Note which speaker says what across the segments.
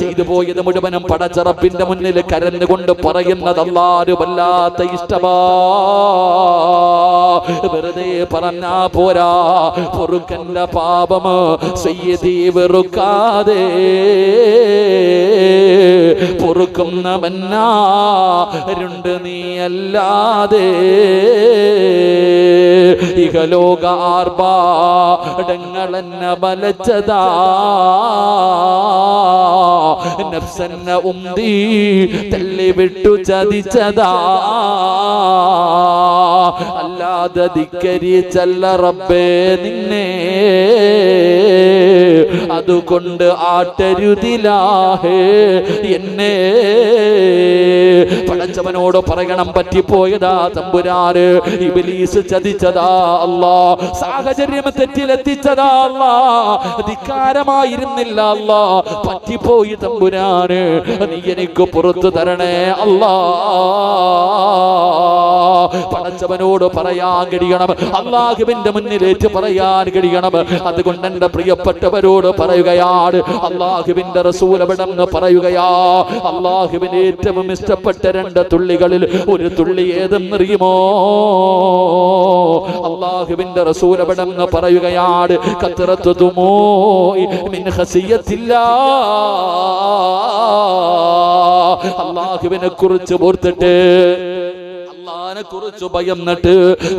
Speaker 1: ചെയ്തു പോയത് മുഴുവനും പടച്ചറപ്പിന്റെ മുന്നിൽ കരഞ്ഞുകൊണ്ട് പറയുന്നത് അല്ലാരു വല്ലാത്ത ഇഷ്ടമാ. വെറുതെ പറഞ്ഞാ പോരാ. പൊറുക്കന്റെ പാപം സയ്യതി വെറുക്കാതെ. പൊറുക്കുന്നവന്നാരുണ്ട് നീയല്ലാതെ. ഇഹലോക ആർഭാടങ്ങളെന്നെ ബലച്ചതാ നഫ്സന്ന ഉന്തി തല്ലി വിട്ടു ചതിച്ചതാ. അല്ലാതെ ധിക്കരിച്ചല്ല റബ്ബേ നിന്നെ. അതുകൊണ്ട് ആട്ടരുതിലാഹേ എന്നെ പടച്ചവനോട് പറയണം പറ്റിപ്പോയതാ തമ്പുരാര് ഇബിലീസ് ചതിച്ചതാ അല്ലാ സാഹചര്യം തെറ്റിലെത്തിച്ചതാ അല്ലാ ധിക്കാരമായിരുന്നില്ല അല്ലാ പറ്റിപ്പോയി തമ്പുരാന്. നീ എനിക്ക് പുറത്തു തരണേ അല്ലാ പടച്ചവനോട് പറയാൻ കഴിയണം. അള്ളാഹുവിന്റെ മുന്നിലേറ്റ് പറയാൻ കഴിയണം. അതുകൊണ്ട് എന്റെ പ്രിയപ്പെട്ടവരോട് പറയുകയാണ് അള്ളാഹുവിന്റെ റസൂലവിടന്ന് പറയുകയാ. അള്ളാഹുവിന് ഏറ്റവും ഇഷ്ടപ്പെട്ട രണ്ട് തുള്ളികളിൽ ഒരു തുള്ളി ഏതെന്നറിയുമോ? അള്ളാഹുവിന്റെ റസൂലവിടന്ന് പറയുകയാണ് കത്തിറത്തു മിൻ അള്ളാഹുവിനെ കുറിച്ച് ഓർത്തിട്ട് അള്ളാനെ കുറിച്ച് ഭയന്നിട്ട്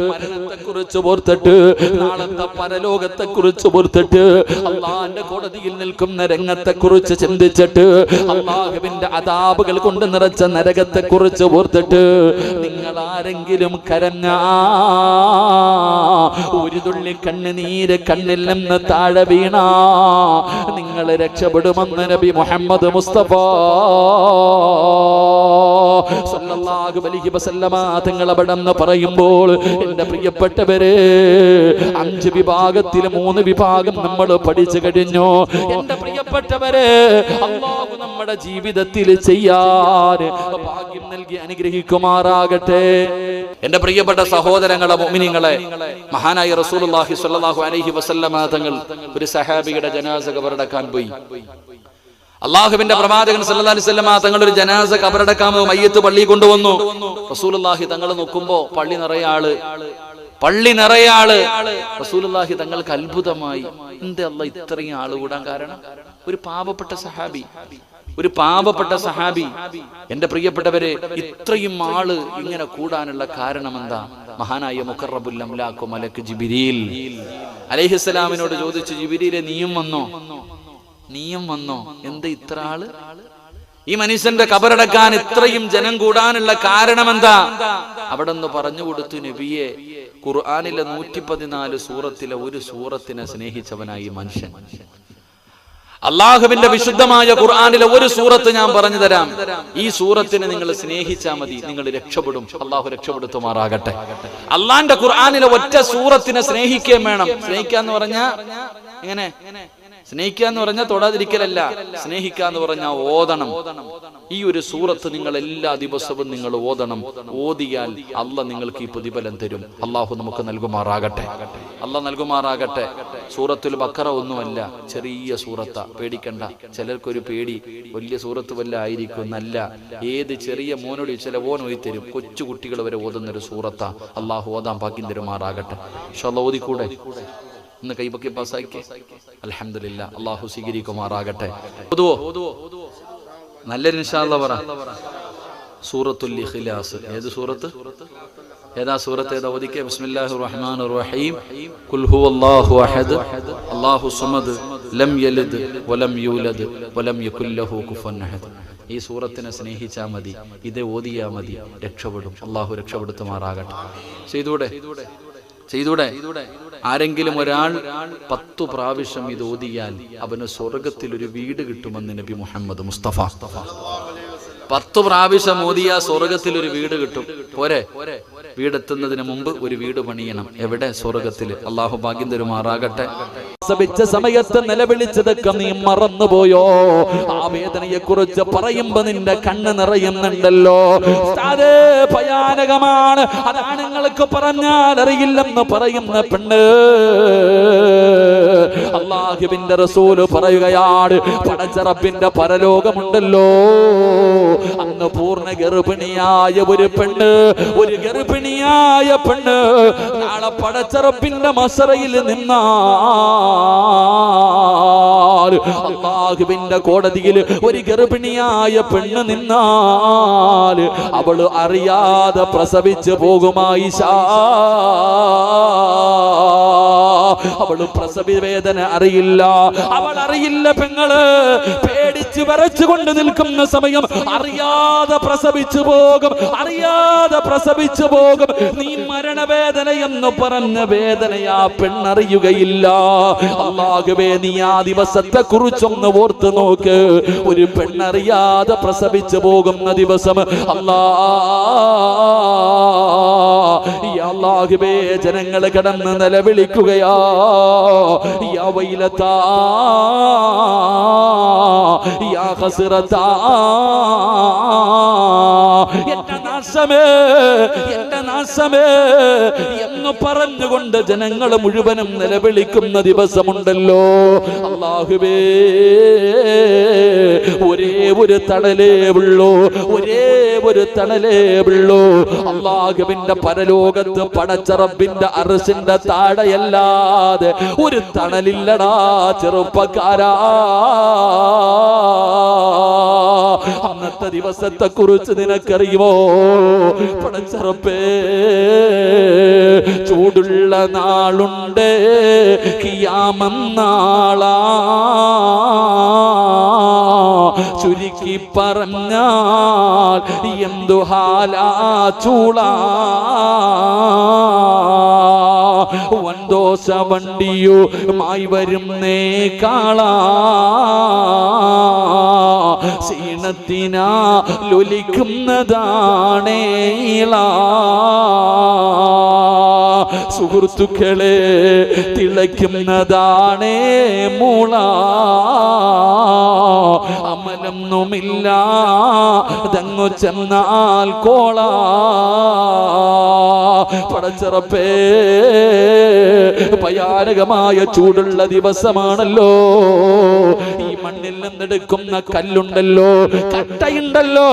Speaker 1: മരണത്തെ കുറിച്ച് ഓർത്തിട്ട് നാളത്തെ പരലോകത്തെ കുറിച്ച് ഓർത്തിട്ട് അള്ളാന്റെ കോടതിയിൽ നിൽക്കുന്ന രംഗത്തെ കുറിച്ച് ചിന്തിച്ചിട്ട് അള്ളാഹുവിന്റെ അതാപുകൾ കൊണ്ട് നിറച്ച നരകത്തെ കുറിച്ച് ഓർത്തിട്ട് നിങ്ങൾ ആരെങ്കിലും കരഞ്ഞ ഒരു തുള്ളി കണ്ണുനീര് കണ്ണിൽ നിന്ന് താഴെ വീണ നിങ്ങൾ രക്ഷപ്പെടുമെന്ന് നബി മുഹമ്മദ് മുസ്തഫ സല്ലല്ലാഹു അലൈഹി വസല്ലമ നിന്ന് പറയുമ്പോൾ എന്റെ പ്രിയപ്പെട്ടവരെ അഞ്ച് വിഭാഗത്തിൽ മൂന്ന് വിഭാഗം നമ്മൾ പഠിച്ചു കഴിഞ്ഞു. എന്റെ പ്രിയപ്പെട്ടവരെ അള്ളാഹു നമ്മുടെ ജീവിതത്തിൽ ചെയ്യാൻ ഭാഗ്യം നൽകി അനുഗ്രഹിക്കുമാറാകട്ടെ. എന്റെ പ്രിയപ്പെട്ട സഹോദരങ്ങളെ മോമിനിങ്ങളെ മഹാനായ റസൂലുള്ളാഹി സ്വല്ലല്ലാഹു അലൈഹി വസല്ലമ തങ്ങൾ ഒരു സഹാബിയുടെ ജനാസ കബറടക്കാൻ പോയി. അള്ളാഹുവിന്റെ പ്രവാചകൻ സല്ലല്ലാഹു അലൈഹി വസല്ലമ തങ്ങൾ ഒരു ജനാസ കബറടക്കാമോ മയ്യത്ത് പള്ളി കൊണ്ടുവന്നു. റസൂലുള്ളാഹി തങ്ങൾ നോക്കുമ്പോ പള്ളി നിറയെ ആൾ. പള്ളി നിറയെ ആൾ. റസൂലുള്ളാഹി തങ്ങൾക്ക് അത്ഭുതമായി. എന്റെ അല്ല ഇത്രയും ആൾ കൂടാൻ കാരണം? ഒരു പാവപ്പെട്ട സഹാബി. ഒരു പാവപ്പെട്ട സഹാബി. എന്റെ പ്രിയപ്പെട്ടവരെ ഇത്രയും ആൾ ഇങ്ങനെ കൂടാനുള്ള കാരണം എന്താ? മഹാനായ മുഖറബുൽ മലക്ക് ജിബിരിൽ. അലൈഹിസ്സലാമിനോട് ചോദിച്ചു ജിബിരിയിലെ നീയും വന്നോ? നീയും വന്നോ? എന്ത് ഇത്ര ആൾ? ഈ മനുഷ്യന്റെ കബറടക്കാൻ ഇത്രയും ജനം കൂടാനുള്ള കാരണം എന്താ അവിടെ നിന്ന് പറഞ്ഞു കൊടുത്തു നബിയെ ഖുർആാനിലെ നൂറ്റി പതിനാല് സൂറത്തിലെ ഒരു സൂറത്തിനെ സ്നേഹിച്ചവനായി മനുഷ്യൻ. അള്ളാഹുവിന്റെ വിശുദ്ധമായ ഖുർആാനിലെ ഒരു സൂറത്ത് ഞാൻ പറഞ്ഞു തരാം. ഈ സൂറത്തിനെ നിങ്ങൾ സ്നേഹിച്ചാൽ മതി. നിങ്ങൾ രക്ഷപ്പെടും. അള്ളാഹു രക്ഷപ്പെടുത്തുമാറാകട്ടെ. അള്ളാന്റെ ഖുർആാനിലെ ഒറ്റ സൂറത്തിനെ സ്നേഹിക്കുകയും വേണം. സ്നേഹിക്കാന്ന് പറഞ്ഞാ എങ്ങനെ? സ്നേഹിക്കുക എന്ന് പറഞ്ഞാൽ തൊടാതിരിക്കലല്ല. സ്നേഹിക്കുക എന്ന് പറഞ്ഞാൽ ഓതണം. ഈ ഒരു സൂറത്ത് നിങ്ങൾ എല്ലാ ദിവസവും നിങ്ങൾ ഓതണം. ഓതിയാൽ അല്ല നിങ്ങൾക്ക് ഈ പ്രതിഫലം തരും. അള്ളാഹു നമുക്ക് നൽകുമാറാകട്ടെ. അല്ല നൽകുമാറാകട്ടെ. സൂറത്തുൽ ബക്കറ ഒന്നുമല്ല ചെറിയ സൂറത്ത. പേടിക്കണ്ട. ചിലർക്കൊരു പേടി വലിയ സൂറത്ത് വല്ല ആയിരിക്കും നല്ല. ഏത് ചെറിയ മോനോട് ചില ഓൻ തരും. കൊച്ചു കുട്ടികൾ വരെ ഓതുന്ന ഒരു സൂറത്ത. അള്ളാഹു ഓതാൻ പാക്കിൻ തരുമാറാകട്ടെ. പക്ഷെ അല്ല ഓതിക്കൂടെ? ഇന്ന് കൈപൊക്കി പാസ്സാക്കി. അലഹമില്ല അള്ളാഹു സ്വീകരിക്കുമാറാകട്ടെ. ഓതുവോ നല്ല ഇൻഷാല്ല പറ. സൂറത്തുൽ ഇഖ്ലാസ്. ഏത് സൂറത്ത്? ഏതാ സൂറത്ത്? ഏതാ ഓദിക്കെ ബിസ്മില്ലാഹിർ റഹ്മാൻ റഹീം. ഖുൽ ഹുവല്ലാഹു അഹദ്. അല്ലാഹു സമദ്. ലം യലിദ് വലം യൂലദ് വലം യകുൽ ലഹു അഹദ്. ഈ സൂറത്തിനെ സ്നേഹിച്ചാൽ മതി. ഇത് ഓതിയാ മതി. രക്ഷപ്പെടും. അള്ളാഹു രക്ഷപ്പെടുത്തുമാറാകട്ടെ. ചെയ്തൂടെ? ചെയ്തൂടെ? ആരെങ്കിലും ഒരാൾ പത്തു പ്രാവശ്യം ഇത് ഓതിയാൽ അവന് സ്വർഗത്തിൽ ഒരു വീട് കിട്ടുമെന്ന് നബി മുഹമ്മദ് മുസ്തഫ. പത്തു പ്രാവശ്യം ഓതിയ സ്വർഗത്തിൽ ഒരു വീട് കിട്ടും. പോരെ? വീടെത്തുന്നതിന് മുമ്പ് ഒരു വീട് പണിയണം. എവിടെ? സ്വർഗത്തിൽ. അള്ളാഹു ഭാഗ്യം തരുമാറാകട്ടെ. പ്രസവിച്ച സമയത്ത് നിലവിളിച്ചതൊക്കെ നീ മറന്നുപോയോ? ആ വേദനയെ കുറിച്ച് പറയുമ്പോ നിന്റെ കണ്ണ് നിറയുന്നുണ്ടല്ലോ. ഭയാനകമാണ്. ഭയാനകമാണ് അതാണുങ്ങൾക്ക് പറഞ്ഞാൽ അറിയില്ലെന്ന് പറയുന്ന പെണ്ണ്. അള്ളാഹുവിന്റെ റസൂൽ പറയുകയാണ് പടച്ചറപ്പിന്റെ പരലോകമുണ്ടല്ലോ. അന്ന് പൂർണ ഗർഭിണിയായ ഒരു പെണ്ണ് ഒരു ഗർഭിണിയായ പെണ്ണ് നാളെ പടച്ചറപ്പിന്റെ മസറയിൽ നിന്നാ അള്ളാഹുവിന്റെ കോടതിയിൽ ഒരു ഗർഭിണിയായ പെണ്ണ് നിന്നാൽ അവൾ അറിയാതെ പ്രസവിച്ചു പോകുമായി അവൾ പ്രസവി വേദന അറിയില്ല. അവൾ അറിയില്ല പെങ്ങൾ. പേടിച്ച് വരച്ചുകൊണ്ട് നിൽക്കുന്ന സമയം അറിയാതെ പ്രസവിച്ചു പോകും അറിയാതെ പ്രസവിച്ചു പോകും. നീ മരണവേദന എന്ന് പറഞ്ഞ വേദനയാ പെണ്ണറിയുകയില്ല. അള്ളാഹുവേ നീ ആ ദിവസത്തെ കുറിച്ചൊന്ന് ഓർത്ത് നോക്ക്. ഒരു പെണ്ണറിയാതെ പ്രസവിച്ചു പോകുന്ന ദിവസം അല്ലാ ഈ അള്ളാഹുവേ ജനങ്ങൾ കിടന്ന് നിലവിളിക്കുകയാ. വൈലത്താ. എന്റെ നാശമേ എന്റെ നാശമേ എന്ന് പറഞ്ഞുകൊണ്ട് ജനങ്ങൾ മുഴുവനും നിലവിളിക്കുന്ന ദിവസമുണ്ടല്ലോ. അള്ളാഹുബേ ഒരേ ഒരു തടലേ ഉള്ളൂ ഒരേ ഒരു തണലേ ഉള്ളൂ. അള്ളാഹുവിന്റെ പരലോകത്ത് പടച്ചറബിന്റെ അറസിന്റെ താഴെയല്ലാതെ ഒരു തണലില്ലടാ ചെറുപ്പക്കാരാ. അന്നത്തെ ദിവസത്തെ കുറിച്ച് നിനക്കറിയുമോ? പടച്ചറപ്പേ ചൂടുള്ള നാളുണ്ട് കിയാമം നാളാ. ചുരുക്കി പറഞ്ഞാൽ എന്തു ഹാലാ ചൂള? വന്തോസ വണ്ടിയോ മായി വരുന്നേ കാളാ. സീണത്തിനാ ലൊലിക്കുന്നതാണേളാ. സുഹൃത്തുക്കളെ തിളയ്ക്കുന്നതാണേ മൂള. അമലൊന്നുമില്ല തങ്ങു ചെന്നാൽ കോള. പടച്ചിറപ്പേ ഭയാനകമായ ചൂടുള്ള ദിവസമാണല്ലോ. ഈ മണ്ണിൽ നിന്നെടുക്കുന്ന കല്ലുണ്ടല്ലോ കട്ടയുണ്ടല്ലോ.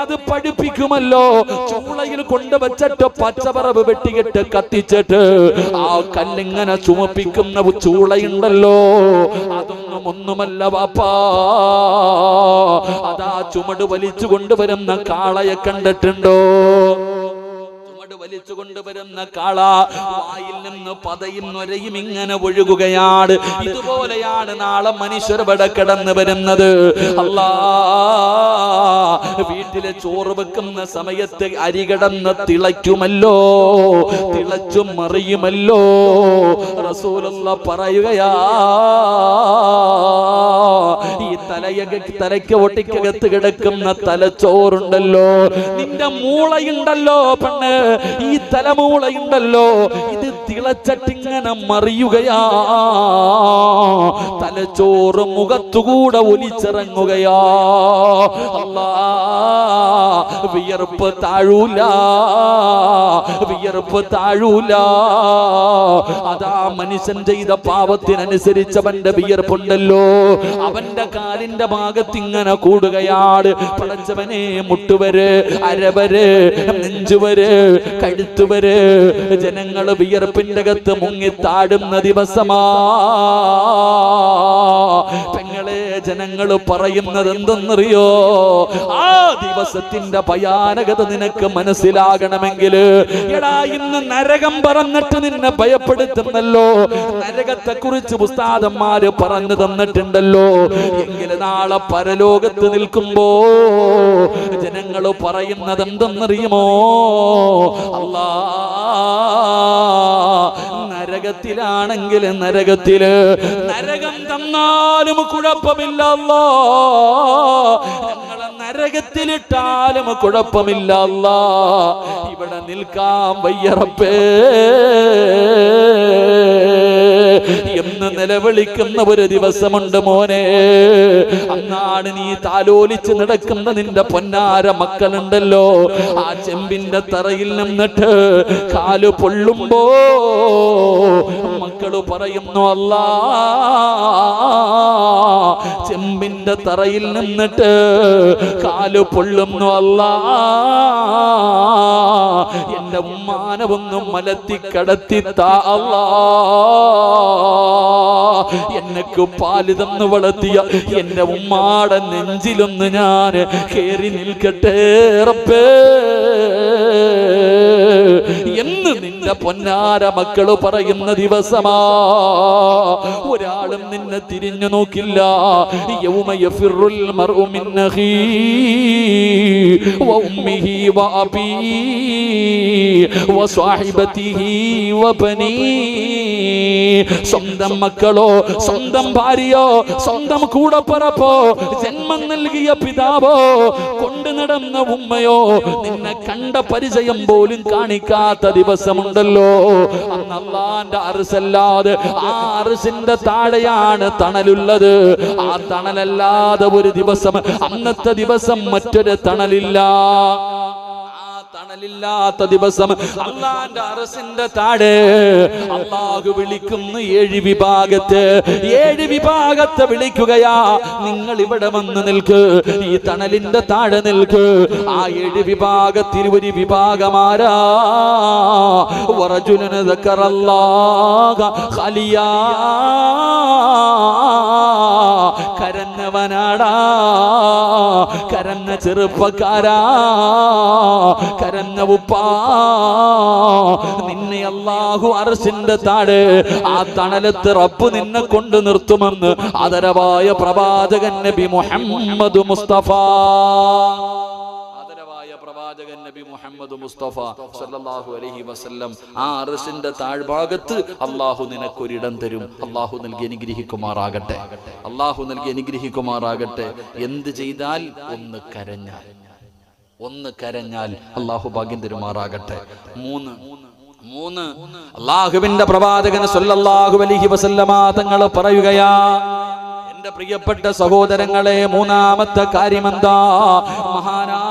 Speaker 1: അത് പഠിപ്പിക്കുമല്ലോ. ചൂളയിൽ കൊണ്ടുവച്ചിട്ട് പച്ചപ്പറവ് വെട്ടിയിട്ട് കത്തിച്ചിട്ട് ആ കല്ലിങ്ങനെ ചുമപ്പിക്കുന്ന ചൂളയുണ്ടല്ലോ. അതൊന്നും ഒന്നുമല്ല വാപ്പാ. അതാ ചുമട് വലിച്ചു കൊണ്ടുവരുന്ന കാളയെ കണ്ടിട്ടുണ്ടോ? വലിച്ചു കൊണ്ടുവരുന്ന കാള വായിൽ നിന്ന് പതയും നൊരയും ഇങ്ങനെ ഒഴുകുകയാണ്. ഇതുപോലെയാണ് നാളെ മനുഷ്യർ ഇവിടെ കിടന്നു വരുന്നത്. അല്ലാ വീട്ടിലെ ചോറ് വെക്കുന്ന സമയത്ത് അരി കിടന്ന് തിളയ്ക്കുമല്ലോ തിളച്ചും മറിയുമല്ലോ. റസൂലുള്ള പറയുകയാ ഈ തലയകക്ക് തലയ്ക്ക് ഒട്ടിക്കകത്ത് കിടക്കുന്ന തലച്ചോറുണ്ടല്ലോ. നിന്റെ മൂളയുണ്ടല്ലോ പെണ്ണ്. ഈ തലമൂളയുണ്ടല്ലോ. ഇത് തിളച്ചട്ടിങ്ങനെ മറിയുകയാ. തലച്ചോറ് മുഖത്തുകൂടെ ഒലിച്ചിറങ്ങുകയാ. അല്ലാ വിയർപ്പ് താഴൂല. വിയർപ്പ് താഴൂല. അതാ മനുഷ്യൻ ചെയ്ത പാപത്തിനനുസരിച്ചവന്റെ വിയർപ്പുണ്ടല്ലോ. അവന്റെ കാലിന്റെ ഭാഗത്ത് ഇങ്ങനെ കൂടുകയാണ് പടച്ചവനെ മുട്ടുവര് അരവര് നെഞ്ചുവര് കഴുത്തുവര് ജനങ്ങൾ വിയർപ്പിന്റെ അകത്ത് മുങ്ങി താടുന്ന ദിവസമാ. പെങ്ങളെ ജനങ്ങൾ പറയുന്നത് എന്തെന്നറിയോ? ആ ദിവസത്തിന്റെ ഭയാനകത നിനക്ക് മനസ്സിലാകണമെങ്കിൽ എടാ ഇന്ന് നരകം പറഞ്ഞിട്ട് നിന്നെ ഭയപ്പെടുത്തുന്നല്ലോ. നരകത്തെ കുറിച്ച് പുസ്താദന്മാര് പറഞ്ഞു തന്നിട്ടുണ്ടല്ലോ. എങ്കിൽ നാളെ പരലോകത്ത് നിൽക്കുമ്പോ ജനങ്ങൾ പറയുന്നത് എന്തെന്നറിയുമോ? അല്ലാ നരകത്തിലാണെങ്കിൽ നരകത്തിൽ നരകം തന്നാലും കുഴപ്പമില്ല അല്ലാ. ഞങ്ങളെ നരകത്തിലിട്ടാലും കുഴപ്പമില്ല ഇവിടെ നിൽക്കാൻ വയ്യറപ്പേ എന്ന് നിലവിളിക്കുന്ന ഒരു ദിവസമുണ്ട് മോനെ. അന്നാണ് നീ താലോലിച്ച് നടക്കുന്ന നിന്റെ പൊന്നാര മക്കളുണ്ടല്ലോ. ആ ചെമ്പിന്റെ തറയിൽ നിന്നിട്ട് കാൽ പൊള്ളുമ്പോ മക്കൾ പറയുന്നു അല്ലാ. ചെമ്പിന്റെ തറയിൽ നിന്നിട്ട് കാൽ പൊള്ളുന്നു അല്ല. എന്റെ ഉമ്മാനവൊന്നും മലത്തി കടത്തി താ അല്ലാ. എനക്ക് പാൽ തന്ന് വളർത്തിയ എന്റെ ഉമ്മാടെ നെഞ്ചിലൊന്ന് ഞാൻ കേറി നിൽക്കട്ടെ റബ്ബേ. എന്ന് നിന്റെ പൊന്നാര മക്കൾ പറയുന്ന ദിവസമാ. ഒരാളും നിന്നെ തിരിഞ്ഞു നോക്കില്ല. സ്വന്തം മക്കളോ സ്വന്തം ഭാര്യയോ സ്വന്തം കൂടപ്പറപ്പോ ജന്മം നൽകിയ പിതാവോ കൊണ്ടു നടന്ന ഉമ്മയോ നിന്നെ കണ്ട പരിചയം പോലും കാണിക്കാത്ത ദിവസമുണ്ടല്ലോ. അന്ന് അറുസല്ലാതെ ആ അറിസിന്റെ താഴെയാണ് തണലുള്ളത്. ആ തണലല്ലാതെ ഒരു ദിവസം അന്നത്തെ ദിവസം മറ്റൊരു തണലില്ല. ആ തണലില്ലാത്ത ദിവസം അള്ളാന്റെ അറസിന്റെ താഴെ അള്ളാഹു വിളിക്കുന്ന ഏഴ് വിഭാഗത്ത് ഏഴ് വിഭാഗത്തെ വിളിക്കുകയാ. നിങ്ങൾ ഇവിടെ വന്ന് നിൽക്ക് ഈ തണലിന്റെ താഴെ നിൽക്ക്. ആ ഏഴ് വിഭാഗത്തിൽ ഒരു വിഭാഗമാരാ. വറജുലന കരന്ന ചെറുപ്പക്കാരാ കരന്ന ഉപ്പാ. നിന്നെ അള്ളാഹു അറസിന്റെ താഴെ ആ തണലത്ത് റബ്ബ് നിന്നെ കൊണ്ട് നിർത്തുമെന്ന് ആദരവായ പ്രവാചകൻ നബി മുഹമ്മദ് മുസ്തഫ. പ്രവാചകൻ നബി മുഹമ്മദ് മുസ്തഫ സല്ലല്ലാഹു അലൈഹി വസല്ലം ആ അറസിന്റെ താഴ്ഭാഗത്ത് അള്ളാഹു നിനക്കൊരിടം തരും. അള്ളാഹു നൽകി അനുഗ്രഹിക്കുമാറാകട്ടെ. അള്ളാഹു നൽകി അനുഗ്രഹിക്കുമാറാകട്ടെ. എന്ത് ചെയ്താൽ ഒന്ന് കരഞ്ഞാൽ ഒന്ന് കരഞ്ഞാൽ അള്ളാഹു ഭാഗ്യം തരുമാറാകട്ടെ. മൂന്ന് മൂന്ന് അള്ളാഹുവിന്റെ പ്രവാചകൻ സല്ലല്ലാഹു അലൈഹി വസല്ലമ തങ്ങൾ പറയുകയാ എന്റെ പ്രിയപ്പെട്ട സഹോദരങ്ങളെ മൂന്നാമത്തെ കാര്യമെന്താ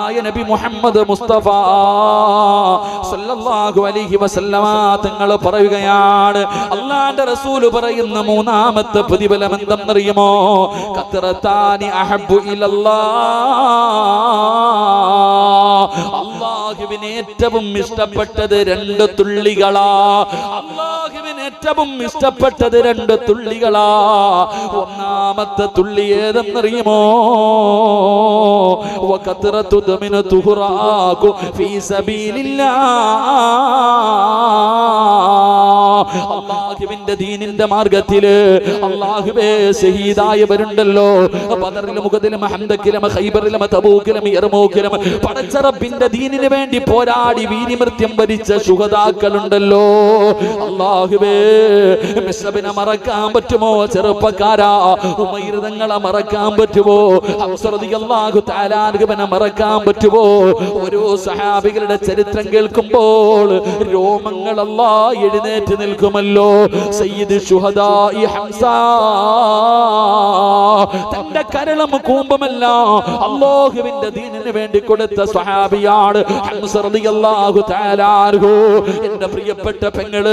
Speaker 1: മഹാനായ നബി മുഹമ്മദ് മുസ്തഫ. സല്ലല്ലാഹു അലൈഹി വസല്ലമ തങ്ങൾ പറയുകയാണ് അള്ളാന്റെ റസൂൽ പറയുന്ന മൂന്നാമത്തെ പ്രതിഫലം എന്തെന്നറിയുമോ കത്തറത്താനി അഹബ്ബു ഇലല്ലാ. അള്ളാഹുവിന് ഏറ്റവും ഇഷ്ടപ്പെട്ടത് രണ്ട് തുള്ളികളാ. അള്ളാഹുവിന് ഏറ്റവും ഇഷ്ടപ്പെട്ടത് രണ്ട് തുള്ളികളാ. ഒന്നാമത്തെ തുള്ളി ഏതെന്നറിയുമോ? തുഹുറാകു ഫീ സബീലില്ലാ. അള്ളാഹുവിന്റെ ദീനിന്റെ മാർഗത്തിൽ അള്ളാഹുവേ ഷഹീദായവരുണ്ടല്ലോ ബദറിലും മുഖത്തിലും ഹംദക്കിലും ഖൈബറിലും തബൂക്കിലും യർമൂക്കിലും പടച്ചറബിന്റെ ദീനിന് വേണ്ടി പോരാടി വീരിമൃത്യം വരിച്ച ശുഹതാക്കളുണ്ടല്ലോ അള്ളാഹുവേ മിസ്രബിനെ മറക്കാൻ പറ്റുമോ ചെറുപ്പക്കാരാ? ഉമൈർതങ്ങളെ മറക്കാൻ പറ്റുമോ? അള്ളാഹു താലാർഗവനെ മറക്കാൻ പറ്റുമോ? ഓരോ സഹാബികളുടെ ചരിത്രം കേൾക്കുമ്പോൾ രോമങ്ങളല്ലാ എഴുന്നേറ്റ് നിൽക്കുമല്ലോ സയ്യിദ് ഹംസ. തന്റെ കരളം കൂമ്പമല്ല. അള്ളാഹുവിന്റെ ദീനിന് വേണ്ടി കൊടുത്ത സ്വഹാബിയാണ് എന്റെ പ്രിയപ്പെട്ട പെങ്ങൾ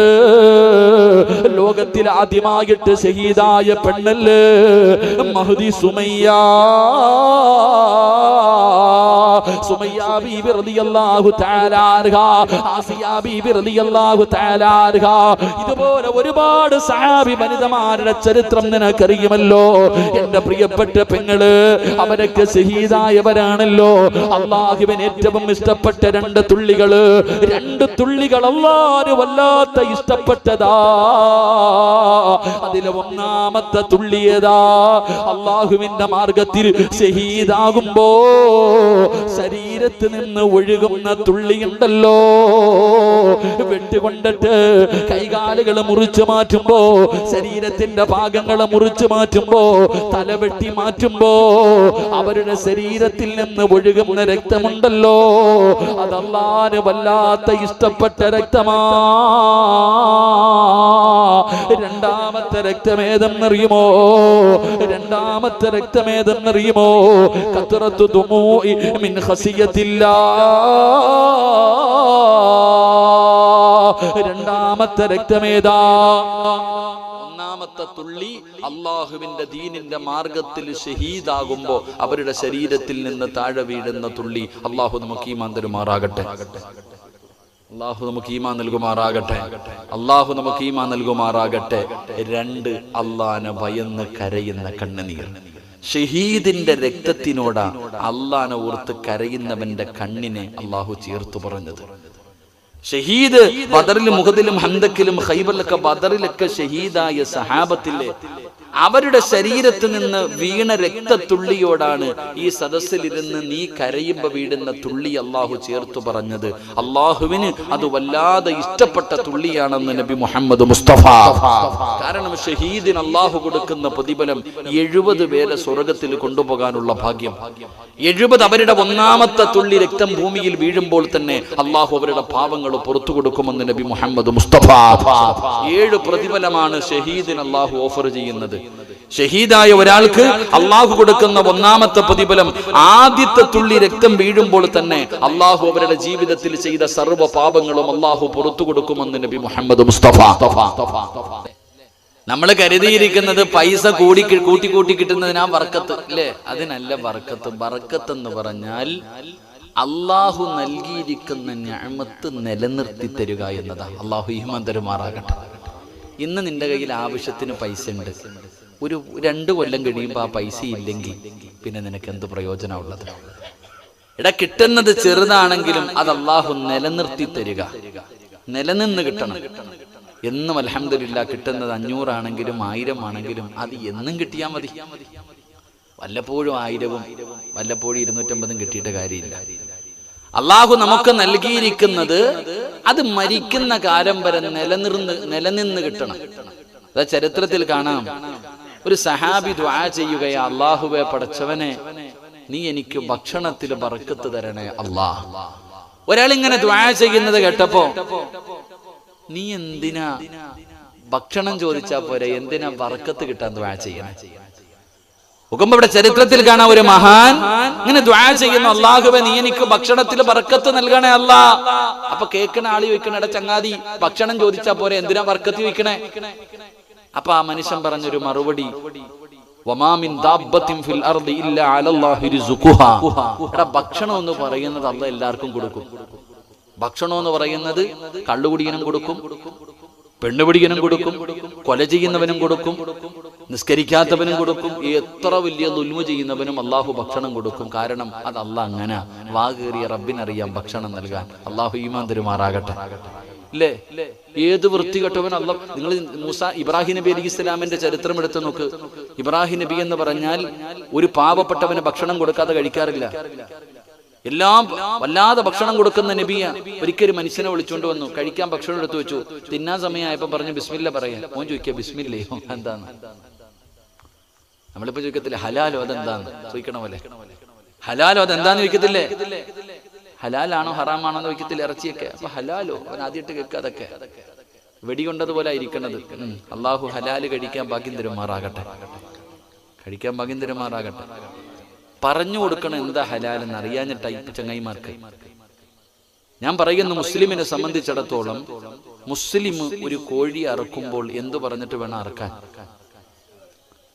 Speaker 1: ലോകത്തിൽ ആദ്യമായിട്ട് ഷഹീദായ പെണ്ണല്ലേ? മഹദി സുമയ്യ. സുമയ്യ ബീബി റളിയല്ലാഹു തആല ആസിയ ബീബി റളിയല്ലാഹു തആല ഇതുപോലെ ഒരുപാട് സഹാബി വനിതമാരുടെ ചരിത്രം നിനക്കറിയുമല്ലോ. എന്റെ പ്രിയപ്പെട്ട പെങ്ങൾ അവരൊക്കെ ഷഹീദായവരാണല്ലോ അള്ളാഹുവിന് ഏറ്റവും ഇഷ്ടപ്പെട്ട രണ്ട് തുള്ളികൾ. രണ്ട് തുള്ളികൾ അള്ളാഹു വല്ലാത്ത ഇഷ്ടപ്പെട്ടതാ. അതിലെ ഒന്നാമത്തെ തുള്ളിയതാ അള്ളാഹുവിന്റെ മാർഗത്തിൽ ഷഹീദാകുമ്പോ ശരീരത്ത് നിന്ന് ഒഴുകുന്ന തുള്ളിയുണ്ടല്ലോ വെട്ടുകൊണ്ടിട്ട് കൈകാലുകൾ മുറിച്ചു മാറ്റുമ്പോ ശരീരത്തിന്റെ ഭാഗങ്ങളെ മുറിച്ചു മാറ്റുമ്പോ തല വെട്ടി മാറ്റുമ്പോ അവരുടെ ശരീരത്തിൽ നിന്ന് ഒഴുകുന്ന രക്തമുണ്ടല്ലോ. അതല്ലാതെ വല്ലാത്ത ഇഷ്ടപ്പെട്ട രക്തമാ രണ്ടാമത്തെ രക്തമേതെന്നറിയുമോ? രണ്ടാമത്തെ രക്തമേതെന്നറിയുമോ? കത്തറത്തു തുമൂഇ മിൻ ഹസിയത്തില്ല രണ്ടാമത്തെ രക്തമേതാ? ഒന്നാമത്തെ തുള്ളി അള്ളാഹുവിന്റെ ദീനിന്റെ മാർഗത്തിൽ ഷഹീദാകുമ്പോ അവരുടെ ശരീരത്തിൽ നിന്ന് താഴെ വീഴുന്ന തുള്ളി അള്ളാഹു നമുക്ക് ഈ തരുമാറാകട്ടെ. അള്ളാഹു നമുക്ക് ഈമാ നൽകുമാറാകട്ടെ. അള്ളാഹു നമുക്ക് ഈമാ നൽകുമാറാകട്ടെ. രണ്ട് അള്ളാനെ ഭയന്ന് കരയുന്ന കണ്ണുനീർ. ഷഹീദിന്റെ രക്തത്തിനോടാ അള്ളാനെ ഓർത്ത് കരയുന്നവന്റെ കണ്ണിനെ അള്ളാഹു ചേർത്തു പറഞ്ഞത്. ഷഹീദ് ബദറിലും മുഖത്തിലും ഹന്തക്കിലും ഹൈബറിലൊക്കെ ബദറിലൊക്കെ ഷഹീദായ സഹാബത്തിലെ അവരുടെ ശരീരത്തിൽ നിന്ന് വീണ രക്തത്തുള്ളിയോടാണ് ഈ സദസ്സിലിരുന്ന് നീ കരയുമ്പോ വീടുന്ന തുള്ളി അള്ളാഹു ചേർത്തു പറഞ്ഞത്. അള്ളാഹുവിന് അത് വല്ലാതെ ഇഷ്ടപ്പെട്ട തുള്ളിയാണെന്ന് നബി മുഹമ്മദ് മുസ്തഫ. കാരണം ഷഹീദിന് അള്ളാഹു കൊടുക്കുന്ന പ്രതിഫലം എഴുപത് പേരെ സ്വർഗത്തിൽ കൊണ്ടുപോകാനുള്ള ഭാഗ്യം. എഴുപത് അവരുടെ ഒന്നാമത്തെ തുള്ളി രക്തം ഭൂമിയിൽ വീഴുമ്പോൾ തന്നെ അള്ളാഹു അവരുടെ പാവങ്ങൾ പുറത്തു കൊടുക്കുമെന്ന് നബി മുഹമ്മദ് മുസ്തഫ. ഏഴ് പ്രതിഫലമാണ് ഷഹീദിന് അള്ളാഹു ഓഫർ ചെയ്യുന്നത്. ഷഹീദായ ഒരാൾക്ക് അള്ളാഹു കൊടുക്കുന്ന ഒന്നാമത്തെ പ്രതിഫലം ആദ്യത്തെ തുള്ളി രക്തം വീഴുമ്പോൾ തന്നെ അള്ളാഹു അവരുടെ ജീവിതത്തിൽ ചെയ്ത സർവ പാപങ്ങളും അള്ളാഹു പുറത്തു കൊടുക്കുമെന്ന് നബി മുഹമ്മദ് മുസ്തഫ. നമ്മൾ കരുതിയിരിക്കുന്നത് പൈസ കൂടി കൂട്ടി കൂട്ടി കിട്ടുന്നതിനാ വർക്കത്ത് അല്ലേ അതിനല്ല വർക്കത്ത് വർക്കത്ത് എന്ന് പറഞ്ഞാൽ അള്ളാഹു നൽകിയിരിക്കുന്ന ഞാമത്ത് നിലനിർത്തി തരിക എന്നതാ അള്ളാഹു ഈമാൻ തരുമാറാകട്ടെ ഇന്ന് നിന്റെ കയ്യിൽ ആവശ്യത്തിന് പൈസ ഉണ്ട്. ഒരു രണ്ട് കൊല്ലം കഴിയുമ്പോൾ ആ പൈസ ഇല്ലെങ്കിൽ പിന്നെ നിനക്ക് എന്ത് പ്രയോജനമുള്ളത്? ഇട കിട്ടുന്നത് ചെറുതാണെങ്കിലും അത് അള്ളാഹു നിലനിർത്തി തരിക. നിലനിന്ന് കിട്ടണം. എന്നും അലഹമില്ല കിട്ടുന്നത് അഞ്ഞൂറാണെങ്കിലും ആയിരം ആണെങ്കിലും അത് എന്നും കിട്ടിയാൽ മതി. വല്ലപ്പോഴും ആയിരവും വല്ലപ്പോഴും ഇരുന്നൂറ്റമ്പതും കിട്ടിയിട്ട് കാര്യമില്ല. അള്ളാഹു നമുക്ക് നൽകിയിരിക്കുന്നത് അത് മരിക്കുന്ന കാലം വരെ നിലനിർന്ന് നിലനിന്ന് കിട്ടണം. ചരിത്രത്തിൽ കാണാം. ഒരു സഹാബി ദ്വാ ചെയ്യുകയാ അള്ളാഹുവെ പടച്ചവനെ നീ എനിക്ക് ഭക്ഷണത്തിൽ ബറക്കത്ത് തരണേ അള്ളാഹ് ഒരാൾ ഇങ്ങനെ ദ്വാ ചെയ്യുന്നത് കേട്ടപ്പോ നീ എന്തിനാ ഭക്ഷണം ചോദിച്ചാ പോരെ എന്തിനാ വറക്കത്ത് കിട്ടാൻ ദ്വാ ചെയ്യണേ? നോക്കുമ്പോ ഇവിടെ ചരിത്രത്തിൽ കാണാൻ ഒരു മഹാൻ ഇങ്ങനെ ദ്വാ ചെയ്യുന്ന അള്ളാഹുബെ നീ എനിക്ക് ഭക്ഷണത്തിൽ ബർക്കത്ത് നൽകണേ അല്ല. അപ്പൊ കേൾക്കണ ആളി ചോദിക്കണ ചങ്ങാതി ഭക്ഷണം ചോദിച്ചാ പോരെ എന്തിനാ ബർക്കത്ത് ചോദിക്കണേ അപ്പൊ ആ മനുഷ്യൻ പറഞ്ഞൊരു മറുപടി ഭക്ഷണം എന്ന് പറയുന്നത് അല്ല എല്ലാവർക്കും കൊടുക്കും. ഭക്ഷണം എന്ന് പറയുന്നത് കള്ളുകുടിയനും കൊടുക്കും പെണ്ണുപിടിക്കനും കൊടുക്കും കൊല ചെയ്യുന്നവനും കൊടുക്കും നിസ്കരിക്കാത്തവനും കൊടുക്കും എത്ര വലിയ ദുൽമ ചെയ്യുന്നവനും അള്ളാഹു ഭക്ഷണം കൊടുക്കും. കാരണം അത് അങ്ങനെ. വാകേറിയ റബ്ബിനറിയാം ഭക്ഷണം നൽകാൻ. അള്ളാഹു ഈമാൻ തരുമാറാകട്ടെ. ഇല്ലേ ഏത് വൃത്തികെട്ടവൻ അല്ല നിങ്ങൾ മൂസ ഇബ്രാഹിം നബി അലി ഇസ്ലാമിന്റെ ചരിത്രം എടുത്ത് നോക്ക്. ഇബ്രാഹിം നബി എന്ന് പറഞ്ഞാൽ ഒരു പാവപ്പെട്ടവന് ഭക്ഷണം കൊടുക്കാതെ കഴിക്കാറില്ല. എല്ലാം വല്ലാതെ ഭക്ഷണം കൊടുക്കുന്ന നബിയ. ഒരിക്കലും മനുഷ്യനെ വിളിച്ചുകൊണ്ട് വന്നു. കഴിക്കാൻ ഭക്ഷണം എടുത്തു വെച്ചു. തിന്നാൻ സമയമായപ്പോ പറഞ്ഞു ബിസ്മില്ല പറയാ മോൻ ചോദിക്കുക ബിസ്മില്ലയോ എന്താന്ന്? നമ്മളിപ്പോ ചോദിക്കത്തില്ല ഹലാലോ അതെന്താന്ന്? ചോദിക്കണ പോലെ. ഹലാലോ അതെന്താന്ന് ചോദിക്കത്തില്ലേ? ഹലാലാണോ ഹറാമാണോ എന്ന് ചോദിക്കത്തില്ല ഇറച്ചിയൊക്കെ. അപ്പൊ ഹലാലോ? അവൻ ആദ്യമായിട്ട് കേൾക്കുക അതൊക്കെ. വെടികൊണ്ടതുപോലെ ഇരിക്കണത്. അള്ളാഹു ഹലാൽ കഴിക്കാൻ ഭാഗ്യം തരുമാറാകട്ടെ കഴിക്കാൻ ഭാഗ്യം തരുമാറാകട്ടെ പറഞ്ഞു കൊടുക്കണം എന്താ ഹലാലെന്ന് ഈ ചങ്ങായിമാർക്ക്. ഞാൻ പറയുന്നു മുസ്ലിമിനെ സംബന്ധിച്ചിടത്തോളം മുസ്ലിം ഒരു കോഴി അറക്കുമ്പോൾ എന്തു പറഞ്ഞിട്ട് വേണം അറക്കാൻ?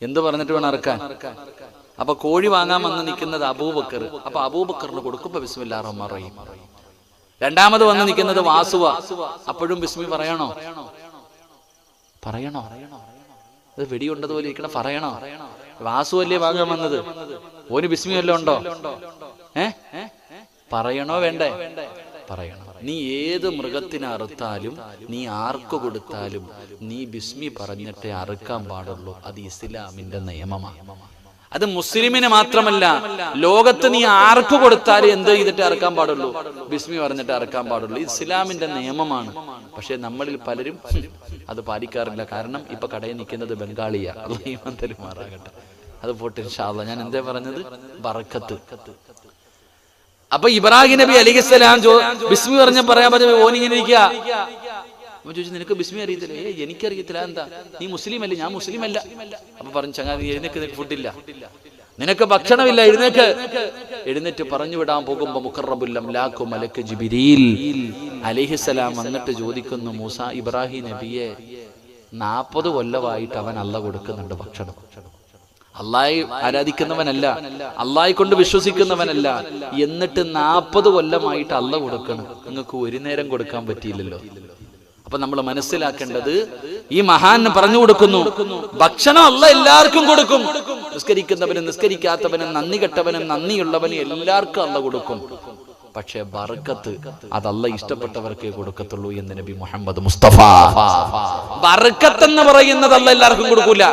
Speaker 1: എന്ത് പറഞ്ഞിട്ട് വേണം അറക്കാൻ? അപ്പൊ കോഴി വാങ്ങാൻ വന്ന് നിൽക്കുന്നത് അബൂബക്കർ. അപ്പൊ അബൂബക്കറിന് കൊടുക്കുമ്പോ ബിസ്മില്ലാ റഹ്മാൻ റഹീം. രണ്ടാമത് വന്ന് നിൽക്കുന്നത് വാസുവ. അപ്പോഴും ബിസ്മി പറയണോ? പറയണോ? അത് വെടിയുണ്ടതുപോലെ ഇരിക്കണം പറയണോ? വാസു അല്ലേ വാങ്ങാൻ വന്നത്? ഓന് ബിസ്മി വല്ലതും ഉണ്ടോ? ഏ? പറയണോ വേണ്ടേ? പറയണം. നീ ഏത് മൃഗത്തിനെ അറുത്താലും നീ ആർക്ക് കൊടുത്താലും നീ ബിസ്മി പറഞ്ഞിട്ടേ അറുക്കാൻ പാടുള്ളൂ. അത് ഇസ്ലാമിന്റെ നിയമമാണ്. അത് മുസ്ലിമിന് മാത്രമല്ല ലോകത്ത് നീ ആർക്ക് കൊടുത്താലും എന്ത് ചെയ്തിട്ട് ഇറക്കാൻ പാടുള്ളൂ? ബിസ്മി പറഞ്ഞിട്ട് ഇറക്കാൻ പാടുള്ളൂ. ഇസ്ലാമിന്റെ നിയമമാണ്. പക്ഷെ നമ്മളിൽ പലരും അത് പാലിക്കാറില്ല. കാരണം ഇപ്പൊ കടയിൽ നിൽക്കുന്നത് ബംഗാളിയാ. മാറാകട്ടെ. അത് പോട്ടെ ഇൻഷാല്ല ഞാൻ എന്തേ പറഞ്ഞത്? ബറക്കത്ത് അപ്പൊ ഇബ്രാഹിം നബി അലിഖിസ്സലാം ബിസ്മി പറഞ്ഞ പറയാൻ പറ്റും ഓനിങ്ങനെ ഇരിക്കുക അപ്പൊ ചോദിച്ചു നിനക്ക് ബിസ്മി അറിയത്തില്ല? ഏ എനിക്കറിയത്തില്ല. എന്താ നീ മുസ്ലിം അല്ലേ ഞാൻ മുസ്ലിം അല്ല അപ്പൊ പറഞ്ഞു ചങ്ങാതി എഴുന്നേക്ക് നിനക്ക് ഫുഡില്ല. നിനക്ക് ഭക്ഷണമില്ല എഴുന്നേക്ക്. എഴുന്നേറ്റ് പറഞ്ഞു വിടാൻ പോകുമ്പോ മുഖറബുല്ലം ലാഖു മലക്ക് ജിബിരിൽ അലിഹിസലാം വന്നിട്ട് ചോദിക്കുന്നു മൂസ ഇബ്രാഹിം നബിയെ നാപ്പത് കൊല്ലമായിട്ട് അവൻ അല്ല കൊടുക്കുന്നുണ്ട് ഭക്ഷണം. അള്ളായി ആരാധിക്കുന്നവനല്ല അള്ളായി കൊണ്ട് വിശ്വസിക്കുന്നവനല്ല. എന്നിട്ട് നാപ്പത് കൊല്ലമായിട്ട് അല്ല കൊടുക്കണം. നിങ്ങൾക്ക് ഒരു നേരം കൊടുക്കാൻ പറ്റിയില്ലല്ലോ. അപ്പൊ നമ്മൾ മനസ്സിലാക്കേണ്ടത് ഈ മഹാൻ പറഞ്ഞു കൊടുക്കുന്നു. ഭക്ഷണം അല്ല എല്ലാവർക്കും കൊടുക്കും. നിസ്കരിക്കുന്നവനും നിസ്കരിക്കാത്തവനും നന്ദി കെട്ടവനും നന്ദിയുള്ളവനും എല്ലാവർക്കും അല്ല കൊടുക്കും. പക്ഷേ ബർക്കത്ത് അതല്ല ഇഷ്ടപ്പെട്ടവർക്കേ കൊടുക്കത്തുള്ളൂ എന്ന് നബി മുഹമ്മദ് മുസ്തഫ. ബർക്കത്ത് എന്ന് പറയുന്നത് എല്ലാവർക്കും കൊടുക്കൂല.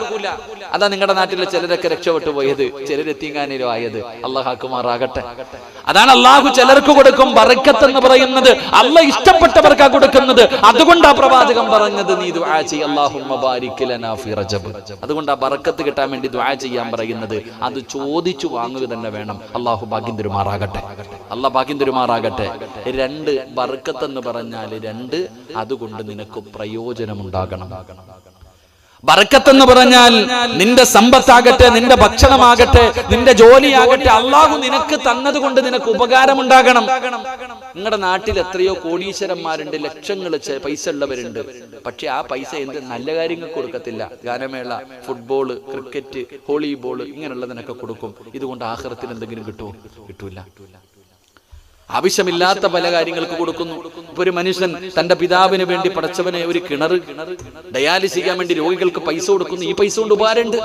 Speaker 1: അതാ നിങ്ങളുടെ നാട്ടിലെ ചിലരൊക്കെ രക്ഷപ്പെട്ടു പോയത്. ചിലരെത്തിങ്ങാനിലോ ആയത്. അള്ളാഹാക്കുമാറാകട്ടെ അതാണ് അള്ളാഹു ചിലർക്ക് കൊടുക്കും ബർക്കത്ത് എന്ന് പറയുന്നത്. അല്ല ഇഷ്ടപ്പെട്ടവർക്കാ കൊടുക്കുന്നത്. അതുകൊണ്ടാ പ്രവാചകം പറഞ്ഞത് നീ അതുകൊണ്ട് ആ ബർക്കത്ത് കിട്ടാൻ വേണ്ടി ദ്വാ ചെയ്യാൻ പറയുന്നത്. അത് ചോദിച്ചു വാങ്ങുക തന്നെ വേണം. അള്ളാഹു ഭാഗ്യം തിരുമാറാകട്ടെ. അള്ളാഹ് ഭാഗ്യം തിരുമാറാകട്ടെ. രണ്ട് ബർക്കത്ത് എന്ന് പറഞ്ഞാൽ രണ്ട് അതുകൊണ്ട് നിനക്ക് പ്രയോജനമുണ്ടാകണം. ബർക്കത്ത് എന്ന് പറഞ്ഞാൽ നിന്റെ സമ്പത്താകട്ടെ നിന്റെ ഭക്ഷണമാകട്ടെ നിന്റെ ജോലിയാകട്ടെ അള്ളാഹു നിനക്ക് തന്നത് കൊണ്ട് നിനക്ക് ഉപകാരമുണ്ടാകണം. നിങ്ങളുടെ നാട്ടിൽ എത്രയോ കോടീശ്വരന്മാരുണ്ട് ലക്ഷങ്ങൾ പൈസ ഉള്ളവരുണ്ട്. പക്ഷെ ആ പൈസ എന്ത് നല്ല കാര്യങ്ങൾ കൊടുക്കത്തില്ല. ഗാനമേള ഫുട്ബോൾ ക്രിക്കറ്റ് വോളിബോൾ ഇങ്ങനെയുള്ളതിനൊക്കെ കൊടുക്കും. ഇതുകൊണ്ട് ആഹ്റത്തിന് എന്തെങ്കിലും കിട്ടുമോ കിട്ടൂല. ആവശ്യമില്ലാത്ത പല കാര്യങ്ങൾക്ക് കൊടുക്കുന്നു. ഇപ്പൊ ഒരു മനുഷ്യൻ തന്റെ പിതാവിന് വേണ്ടി പടച്ചവനെ ഒരു കിണർ ഡയാലിസ് ചെയ്യാൻ വേണ്ടി രോഗികൾക്ക് പൈസ കൊടുക്കുന്നു. ഈ പൈസ കൊണ്ട് ഉപകാരമുണ്ട്.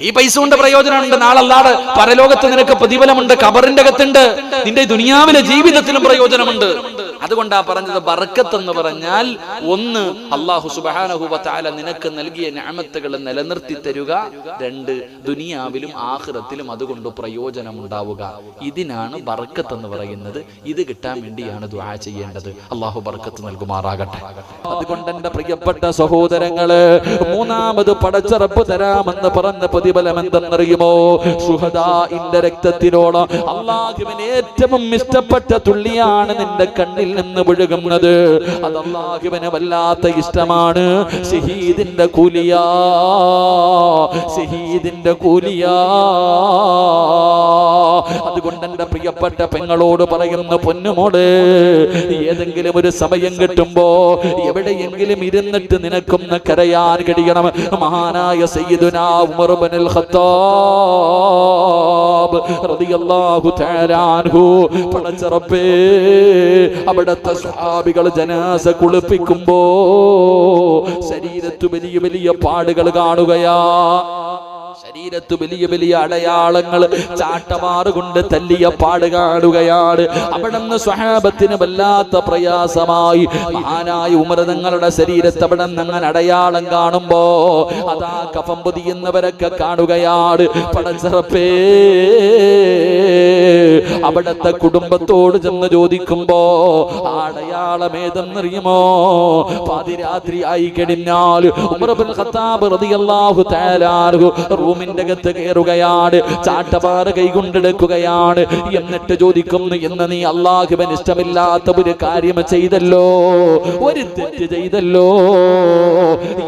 Speaker 1: ഈ പൈസ കൊണ്ട് പ്രയോജനമുണ്ട്. നാളല്ലാതെ പരലോകത്ത് നിനക്ക് പ്രതിഫലമുണ്ട്. കബറിന്റെ അകത്തുണ്ട്. നിന്റെ ദുനിയാവിലെ ജീവിതത്തിലും പ്രയോജനമുണ്ട്. അതുകൊണ്ടാ പറഞ്ഞത് ബർക്കത്ത് എന്ന് പറഞ്ഞാൽ ഒന്ന് അള്ളാഹു സുബാനഹുബത്താല നിനക്ക് നൽകിയ ഞാമത്തുകൾ നിലനിർത്തി തരുക. രണ്ട് ദുനിയാവിലും ആഹ്റത്തിലും അതുകൊണ്ട് പ്രയോജനം ഉണ്ടാവുക ഇതിനാണ് ബർക്കത്ത് എന്ന് പറയുന്നത്. ഇത് കിട്ടാൻ വേണ്ടിയാണ് ദുആ ചെയ്യേണ്ടത്. അള്ളാഹു ബർക്കത്ത് നൽകുമാറാകട്ടെ. അതുകൊണ്ട് എന്റെ പ്രിയപ്പെട്ട സഹോദരങ്ങൾ മൂന്നാമത് പടച്ചറപ്പ് തരാമെന്ന് പ്രതിഫലം എന്തെന്നറിയുമോ സുഹദാഇന്റെ രക്തത്തിനോട് അള്ളാഹുവിന് ഏറ്റവും ഇഷ്ടപ്പെട്ട തുള്ളിയാണ് നിന്റെ കണ്ണിൽ നിന്ന് ഒഴുകുന്നത് അത് അള്ളാഹുവിന് വല്ലാത്ത ഇഷ്ടമാണ്. ഷഹീദിന്റെ കൂലിയാ. ഷഹീദിന്റെ കൂലിയാ. അതുകൊണ്ട് എന്റെ പ്രിയപ്പെട്ട പെങ്ങളോട് പറയുന്ന പൊന്നുമോട് ഏതെങ്കിലും ഒരു സമയം കിട്ടുമ്പോ എവിടെയെങ്കിലും ഇരുന്നിട്ട് നിനക്കൊന്ന് കരയാൻ കഴിയണം. മഹാനായ സയ്യിദുനാ ഉമർ ഇബ്നുൽ ഖത്താബ് റളിയല്ലാഹു തആല അൻഹു. പടച്ച റബ്ബേ അവിടുത്തെ സ്വഹാബികൾ ജനാസ കുളിപ്പിക്കുമ്പോ ശരീരത്തു വലിയ വലിയ പാടുകൾ കാണുകയാ. ശരീരത്ത് വലിയ വലിയ അടയാളങ്ങൾ ചാട്ടമാറ് കൊണ്ട് തല്ലിയ പാട് കാണുകയാണ്. അവിടെ നിന്ന് സ്വഹാബത്തിന് വല്ലാത്ത പ്രയാസമായി. മഹാനായ ഉമരതങ്ങളുടെ ശരീരത്ത് അവിടെ നിന്ന് അങ്ങനെ അടയാളം കാണുമ്പോ അതാ കഫം പൊതിയുന്നവരൊക്കെ കാണുകയാണ്. പടച്ചിറപ്പേ അവിടത്തെ കുടുംബത്തോട് ചെന്ന് ചോദിക്കുമ്പോ അടയാളം ഏതെന്നറിയുമോ? പാതിരാത്രി ആയി കഴിഞ്ഞാൽ ഉമർ ഖത്താബ് റളിയല്ലാഹു തആല അൻഹു റൂമിന്റെ അകത്ത് കയറുകയാണ്. ചാട്ടപാറ കൈകൊണ്ടെടുക്കുകയാണ്. എന്നിട്ട് ചോദിക്കുന്നു എന്ന് നീ അള്ളാഹുബൻ ഇഷ്ടമില്ലാത്ത ഒരു കാര്യം ചെയ്തല്ലോ? ഒരു തെറ്റ് ചെയ്തല്ലോ?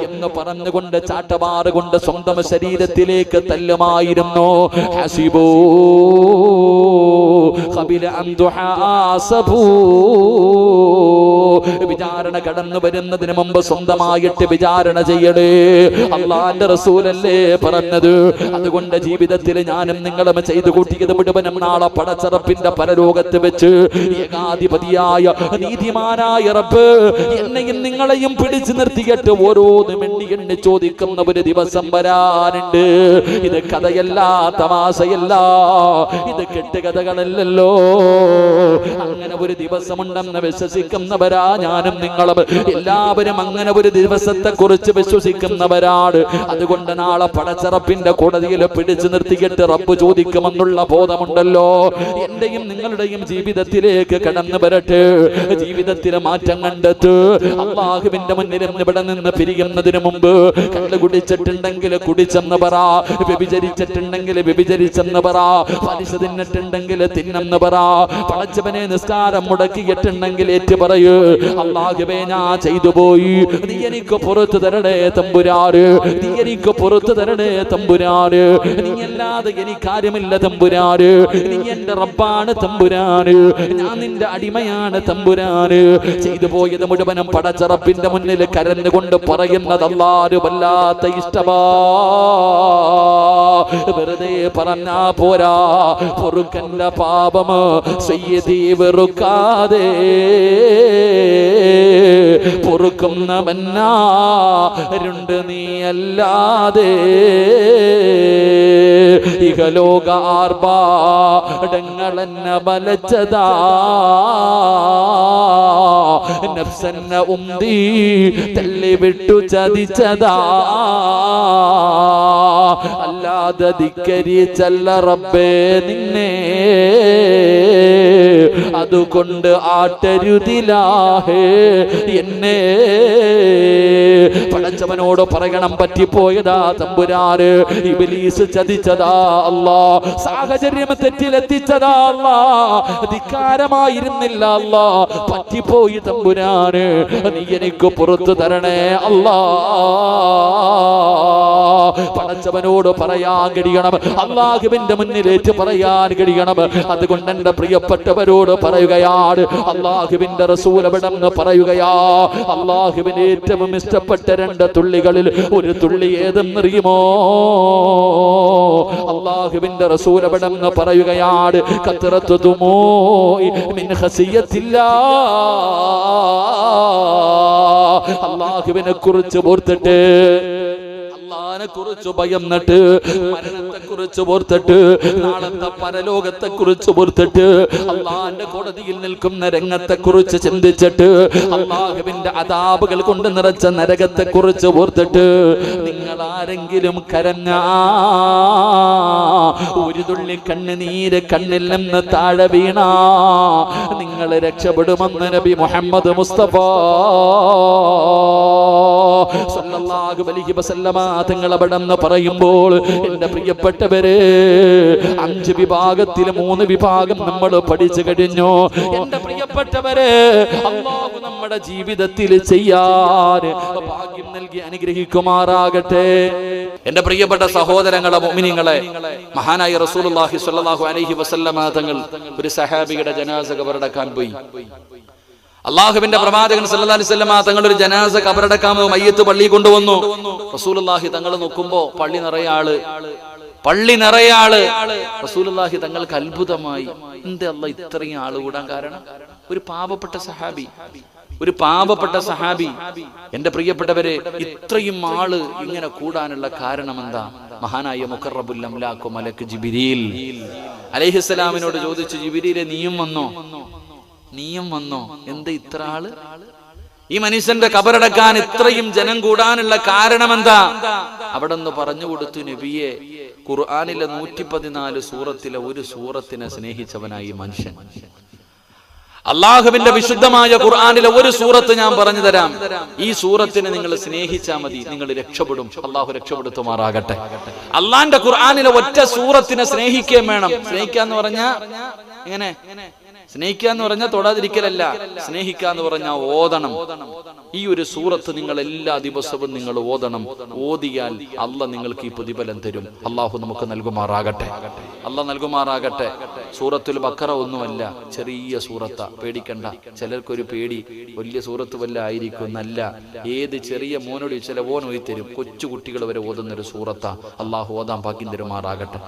Speaker 1: എന്ന് പറഞ്ഞുകൊണ്ട് ചാട്ടപാറ കൊണ്ട് സ്വന്തം ശരീരത്തിലേക്ക് തല്ലുമായിരുന്നു. ഹസിബോ അൻ തുഹാസബൂ വിചാരണ കടന്നു വരുന്നതിന് മുമ്പ് സ്വന്തമായിട്ട് വിചാരണ ചെയ്യണേ. അള്ളാന്റെ റസൂലല്ലേ പറഞ്ഞത്. അതുകൊണ്ട് ജീവിതത്തിൽ ഞാനും നിങ്ങളും ചെയ്തു കൂട്ടിയത് മുഴുവനും നാളെ പടച്ചറപ്പിന്റെ പരലോകത്ത് വെച്ച് ഏകാധിപതിയായ നീതിമാനായ റബ്ബ് എന്നെയും നിങ്ങളെയും പിടിച്ചു നിർത്തിയിട്ട് ഓരോന്നും എണ്ണി എണ്ണി ചോദിക്കുന്ന ഒരു ദിവസം വരാനുണ്ട്. ഇത് കഥയല്ല തമാശയല്ല. ഇത് കെട്ടുകഥകളല്ലല്ലോ. അങ്ങനെ ഒരു ദിവസമുണ്ടെന്ന് വിശ്വസിക്കുന്നവരാ ഞാനും നിങ്ങളും എല്ലാവരും അങ്ങനെ ഒരു ദിവസത്തെ കുറിച്ച് വിശ്വസിക്കുന്നവരാണ്. അതുകൊണ്ട് നാളെ പടച്ചറപ്പിന്റെ കോടതിയിൽ പിടിച്ചു നിർത്തിയിട്ട് റബ്ബ് ചോദിക്കുമെന്നുള്ള ബോധമുണ്ടല്ലോ. എന്റെയും നിങ്ങളുടെയും ജീവിതത്തിലേക്ക് കടന്നു വരട്ടെ. ജീവിതത്തിലെ മാറ്റം കണ്ടെത്ത്. അള്ളാഹുവിന്റെ മുന്നിൽ ഇവിടെ നിന്ന് പിരിയുന്നതിന് മുമ്പ് കള്ളു കുടിച്ചിട്ടുണ്ടെങ്കിൽ കുടിച്ചെന്ന് പറ. വ്യഭിചരിച്ചിട്ടുണ്ടെങ്കിൽ വ്യഭിചരിച്ചെന്ന് പറ. പലിശ തിന്നിട്ടുണ്ടെങ്കിൽ തിന്നെന്ന് പറ. പടച്ചവനെ നിസ്കാരം മുടക്കിയിട്ടുണ്ടെങ്കിൽ ഏറ്റു പറയൂ. അള്ളാഹുബേ ഞാൻ ചെയ്തു പോയി. നീ എനിക്ക് പുറത്തു തരണേ തമ്പുരാറ് നീ എനിക്ക് പുറത്തു തരണേ തമ്പുരാറ് നീ അല്ലാതെ എനിക്കാര്യമില്ല തമ്പുരാറ് നീ എന്റെ റബ്ബാണ് തമ്പുരാറ് ഞാൻ നിന്റെ അടിമയാണ് തമ്പുരാറ് ചെയ്തു പോയത് മുഴുവനും പടച്ചറപ്പിന്റെ മുന്നിൽ കരഞ്ഞുകൊണ്ട് പറയുന്നത് അല്ലാറ് വല്ലാത്ത ഇഷ്ടമാ. വെറുതെ പറഞ്ഞാ പോരാ. പൊറുക്കന്റെ പാപമോ സയ്യദി വെറുക്കാതെ. പൊറുക്കുന്നവന്നാരുണ്ട് നീയല്ലാതെ. ഇഹലോക ആർഭാടങ്ങളെന്നെ വലച്ചതാ. നഫ്സന്ന ഉന്തി തല്ലിവിട്ടു ചതിച്ചതാ. അല്ലാതെ ധിക്കരിച്ചല്ല റബ്ബേ നിന്നെ. അതുകൊണ്ട് ആട്ടരുതിലാഹേ എന്നെ പടച്ചവനോട് പറയണം പറ്റിപ്പോയതാ തമ്പുരാറ് ഇബലീസ് ചതിച്ചതാ അല്ലാ സാഹചര്യം തെറ്റിലെത്തിച്ചതാ അല്ലാ അധികാരമായിരുന്നില്ല അല്ലാ പറ്റിപ്പോയി തമ്പുരാന് നീ എനിക്ക് പുറത്തു തരണേ അല്ലാ. പടച്ചവനോട് പറയാൻ കഴിയണം അള്ളാഹുവിന്റെ മുന്നിലേറ്റ് പറയാൻ കഴിയണം. അതുകൊണ്ട് എന്റെ പ്രിയപ്പെട്ടവരോട് പറയുകയാണ് അള്ളാഹുവിന്റെ റസൂലവിടം പറയുകയാ? അള്ളാഹുവിന് ഏറ്റവും ഇഷ്ടപ്പെട്ട രണ്ട് തുള്ളികളിൽ ഒരു തുള്ളി ഏതെന്നറിയുമോ? അള്ളാഹുവിന്റെ റസൂലവിടെന്ന് പറയുകയാണ് കത്തിറത്തു മിൻ അള്ളാഹുവിനെ കുറിച്ച് ഓർത്തിട്ട് അള്ളാനെ കുറിച്ച് ഭയന്നിട്ട് മരണത്തെ കുറിച്ച് ഓർത്തിട്ട് നാളത്തെ പരലോകത്തെ കുറിച്ച് ഓർത്തിട്ട് അള്ളാന്റെ കോടതിയിൽ നിൽക്കുന്ന രംഗത്തെ കുറിച്ച് ചിന്തിച്ചിട്ട് അള്ളാഹുവിന്റെ അതാപുകൾ കൊണ്ട് നിറച്ച നരകത്തെ കുറിച്ച് ഓർത്തിട്ട് നിങ്ങൾ ആരെങ്കിലും കരഞ്ഞ ഒരു തുള്ളി കണ്ണുനീര് കണ്ണിൽ നിന്ന് താഴെ വീണ നിങ്ങൾ രക്ഷപ്പെടുമെന്ന് നബി മുഹമ്മദ് മുസ്തഫ. സല്ലല്ലാഹു അലൈഹി വസല്ലമ നിന്ന് പറയുമ്പോൾ എന്റെ പ്രിയപ്പെട്ടവരെ അഞ്ച് വിഭാഗത്തിൽ മൂന്ന് വിഭാഗം നമ്മൾ പഠിച്ചു കഴിഞ്ഞു. എന്റെ പ്രിയപ്പെട്ടവരെ അള്ളാഹു നമ്മുടെ ജീവിതത്തിൽ ചെയ്യാൻ ഭാഗ്യം നൽകി അനുഗ്രഹിക്കുമാറാകട്ടെ. എന്റെ പ്രിയപ്പെട്ട സഹോദരങ്ങളെ മോമിനിങ്ങളെ മഹാനായ റസൂലുള്ളാഹി സ്വല്ലല്ലാഹു അലൈഹി വസല്ലമ തങ്ങൾ ഒരു സഹാബിയുടെ ജനാസ കബറടക്കാൻ പോയി. അള്ളാഹുവിന്റെ പ്രവാചകൻ തങ്ങൾ ഒരു ജനാസ കബറടക്കാമോ മയ്യത്ത് പള്ളി കൊണ്ടുവന്നു. റസൂലുള്ളാഹി തങ്ങൾ നോക്കുമ്പോ പള്ളി നിറയെ ആൾ. പള്ളി നിറയെ ആൾ. റസൂലുള്ളാഹി തങ്ങൾക്ക് അത്ഭുതമായി. എന്തല്ല ഇത്രയും ആൾ കൂടാൻ കാരണം? ഒരു പാവപ്പെട്ട സഹാബി. ഒരു പാവപ്പെട്ട സഹാബി. എന്റെ പ്രിയപ്പെട്ടവരെ ഇത്രയും ആൾ ഇങ്ങനെ കൂടാനുള്ള കാരണം എന്താ? മഹാനായ മുഖറബുൽ മലക്ക് ജിബിരിയിൽ അലൈഹിസ്സലാമിനോട് ചോദിച്ചു ജിബിരിയിലെ നീയും വന്നോ? നീയും വന്നോ? എന്ത് ഇത്ര ആൾ? ഈ മനുഷ്യന്റെ കബറടക്കാൻ ഇത്രയും ജനം കൂടാനുള്ള കാരണം എന്താ അവിടെ നിന്ന് പറഞ്ഞു കൊടുത്തു നബിയെ ഖുർആാനിലെ നൂറ്റി പതിനാല് സൂറത്തിലെ ഒരു സൂറത്തിനെ സ്നേഹിച്ചവനായി മനുഷ്യൻ. അള്ളാഹുവിന്റെ വിശുദ്ധമായ ഖുർആാനിലെ ഒരു സൂറത്ത് ഞാൻ പറഞ്ഞു തരാം. ഈ സൂറത്തിനെ നിങ്ങൾ സ്നേഹിച്ചാൽ മതി. നിങ്ങൾ രക്ഷപ്പെടും. അള്ളാഹു രക്ഷപ്പെടുത്തുമാറാകട്ടെ. അള്ളാന്റെ ഖുർആാനിലെ ഒറ്റ സൂറത്തിനെ സ്നേഹിക്കുകയും വേണം. സ്നേഹിക്കാന്ന് പറഞ്ഞ എങ്ങനെ? സ്നേഹിക്കുക എന്ന് പറഞ്ഞാൽ തൊടാതിരിക്കലല്ല. സ്നേഹിക്കുക എന്ന് പറഞ്ഞാൽ ഓതണം. ഈ ഒരു സൂറത്ത് നിങ്ങൾ എല്ലാ ദിവസവും നിങ്ങൾ ഓതണം. ഓതിയാൽ അല്ല നിങ്ങൾക്ക് ഈ പ്രതിഫലം തരും. അള്ളാഹു നമുക്ക് നൽകുമാറാകട്ടെ. അല്ല നൽകുമാറാകട്ടെ. സൂറത്തുൽ ബക്കറ ഒന്നുമല്ല ചെറിയ സൂറത്ത. പേടിക്കണ്ട. ചിലർക്കൊരു പേടി വലിയ സൂറത്ത് വല്ല ആയിരിക്കും നല്ല ഏത് ചെറിയ മോനോട് ചില ഓൻ തരും കൊച്ചു കുട്ടികൾ വരെ ഓതുന്ന ഒരു സൂറത്ത. അള്ളാഹു ഓതാൻ ഭാഗ്യം തരുമാറാകട്ടെ.